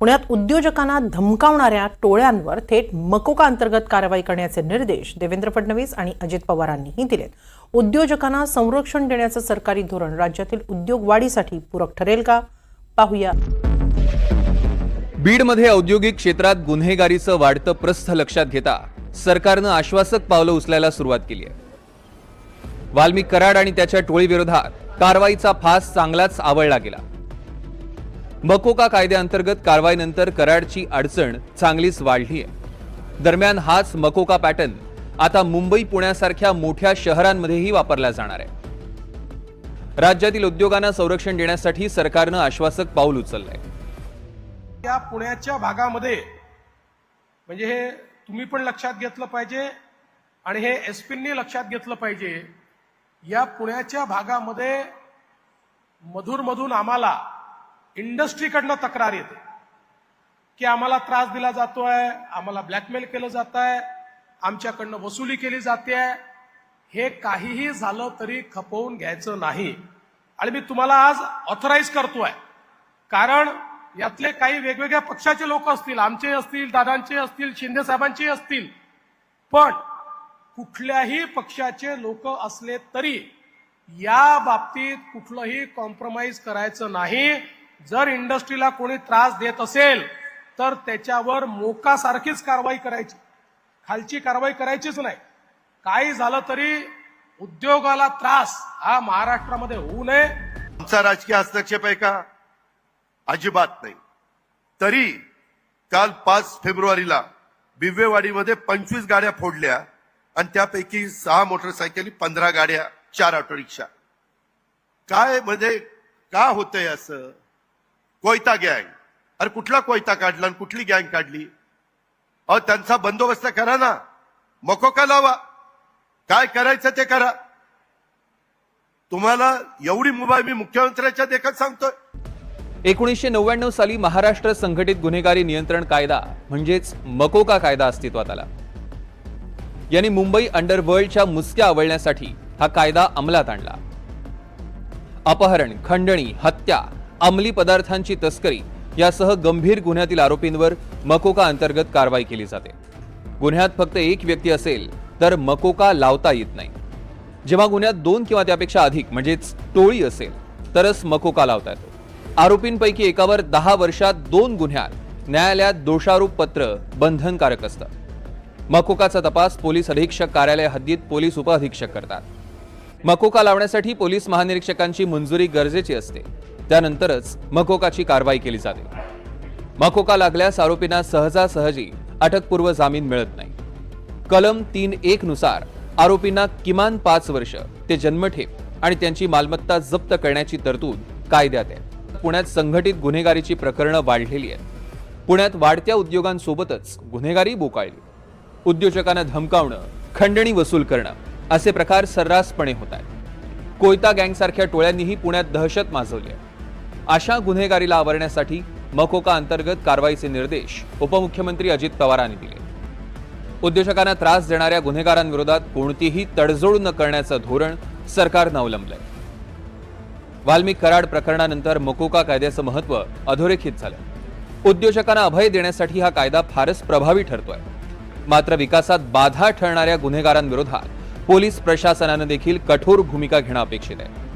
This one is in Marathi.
पुण्यात उद्योजकांना धमकावणाऱ्या टोळ्यांवर थेट मकोका अंतर्गत कारवाई करण्याचे निर्देश देवेंद्र फडणवीस आणि अजित पवारांनीही दिलेत. उद्योजकांना संरक्षण देण्याचं सरकारी धोरण राज्यातील उद्योग वाढीसाठी पूरक ठरेल का? पाहूया. बीडमध्ये औद्योगिक क्षेत्रात गुन्हेगारीचं वाढतं प्रस्थ लक्षात घेता सरकारनं आश्वासक पावलं उचलायला सुरुवात केली आहे. वाल्मिक कराड आणि त्याच्या टोळीविरोधात कारवाईचा फास चांगलाच आवळला गेला. मकोका कायद्याअंतर्गत कारवाईनंतर कराडची अडचण चांगलीच वाढली आहे दरम्यान हाच मकोका पॅटर्न आता मुंबई पुण्यासारख्या मोठ्या शहरांमध्येही वापरला जाणार आहे. राज्यातील उद्योगांना संरक्षण देण्यासाठी सरकारनं आश्वासक पाऊल उचललंय. या पुण्याच्या भागामध्ये म्हणजे हे तुम्ही पण लक्षात घेतलं पाहिजे आणि हे एसपींनी लक्षात घेतलं पाहिजे या पुण्याच्या भागामध्ये मधून आम्हाला इंडस्ट्रीकडनं तक्रार येते की आम्हाला त्रास दिला जातोय आम्हाला ब्लॅकमेल केलं जात आहे आमच्याकडनं वसुली केली जाते. हे काहीही झालं तरी खपवून घ्यायचं नाही. आणि मी तुम्हाला आज ऑथराईज करतोय. कारण यातले काही वेगवेगळ्या पक्षाचे लोक असतील आमचे असतील दादांचे असतील शिंदे साहेबांचे असतील. पण कुठल्याही पक्षाचे लोक असले तरी या बाबतीत कुठलंही कॉम्प्रोमाइज करायचं नाही. जर इंडस्ट्रीला कोणी त्रास देत असेल तर त्याच्यावर मोकासारखीच कारवाई करायची. खालची कारवाई करायचीच नाही. काही झालं तरी उद्योगाला त्रास हा महाराष्ट्रामध्ये होऊ नये. आमचा राजकीय हस्तक्षेप आहे का? अजिबात नाही. तरी काल पाच फेब्रुवारीला बिव्वेवाडीमध्ये पंचवीस गाड्या फोडल्या आणि त्यापैकी सहा मोटरसायकली पंधरा गाड्या चार ऑटो रिक्षा काय म्हणजे का होतंय असं? कोयता गँग. अरे कुठला कोयता काढला आणि कुठली गँग काढली? अहो त्यांचा बंदोबस्त करा ना. मकोका लावा? काय करायचं ते करा. तुम्हाला एवढी मुभा मी मुख्यमंत्र्याच्या देखत सांगतोय. एकोणीसशे नव्याण्णव साली महाराष्ट्र संघटित गुन्हेगारी नियंत्रण कायदा म्हणजेच मकोका कायदा अस्तित्वात आला. यांनी मुंबई अंडरवर्ल्डच्या मुसक्या आवळण्यासाठी हा कायदा अंमलात आणला. अपहरण खंडणी हत्या अंमली पदार्थांची तस्करी यासह गंभीर गुन्ह्यातील आरोपींवर मकोका अंतर्गत कारवाई केली जाते. गुन्ह्यात फक्त एक व्यक्ती असेल तर मकोका लावता येत नाही. जेव्हा गुन्ह्यात दोन किंवा त्यापेक्षा अधिक म्हणजेच टोळी असेल तरच मकोका लावता येतो. आरोपींपैकी एकावर दहा वर्षात दोन गुन्ह्यात न्यायालयात दोषारोप पत्र बंधनकारक असतं. मकोकाचा तपास पोलीस अधीक्षक कार्यालय हद्दीत पोलीस उपअधीक्षक करतात. मकोका लावण्यासाठी पोलीस महानिरीक्षकांची मंजुरी गरजेची असते. त्यानंतरच मकोकाची कारवाई केली जाते. मकोका लागल्यास आरोपींना सहजासहजी अटकपूर्व जामीन मिळत नाही. कलम तीन एक नुसार आरोपींना किमान पाच वर्ष ते जन्मठेप आणि त्यांची मालमत्ता जप्त करण्याची तरतूद कायद्यात आहे. पुण्यात संघटित गुन्हेगारीची प्रकरणं वाढलेली आहेत. पुण्यात वाढत्या उद्योगांसोबतच गुन्हेगारी बोकाळली. उद्योजकांना धमकावणं खंडणी वसूल करणं असे प्रकार सर्रासपणे होत आहेत. कोयता गँगसारख्या टोळ्यांनीही पुण्यात दहशत माजवली आहे. अशा गुन्हेगारीला आवरण्यासाठी मकोका अंतर्गत कारवाईचे निर्देश उपमुख्यमंत्री अजित पवारांनी दिले. उद्योजकांना त्रास देणाऱ्या गुन्हेगारांविरोधात कोणतीही तडजोड न करण्याचं धोरण सरकारनं अवलंबलंय. वाल्मिक कराड प्रकरणानंतर मकोका कायद्याचं महत्त्व अधोरेखित झालं. उद्योजकांना अभय देण्यासाठी हा कायदा फारच प्रभावी ठरतोय. मात्र विकासात बाधा ठरणाऱ्या गुन्हेगारांविरोधात पोलीस प्रशासनानं देखील कठोर भूमिका घेणं अपेक्षित आहे.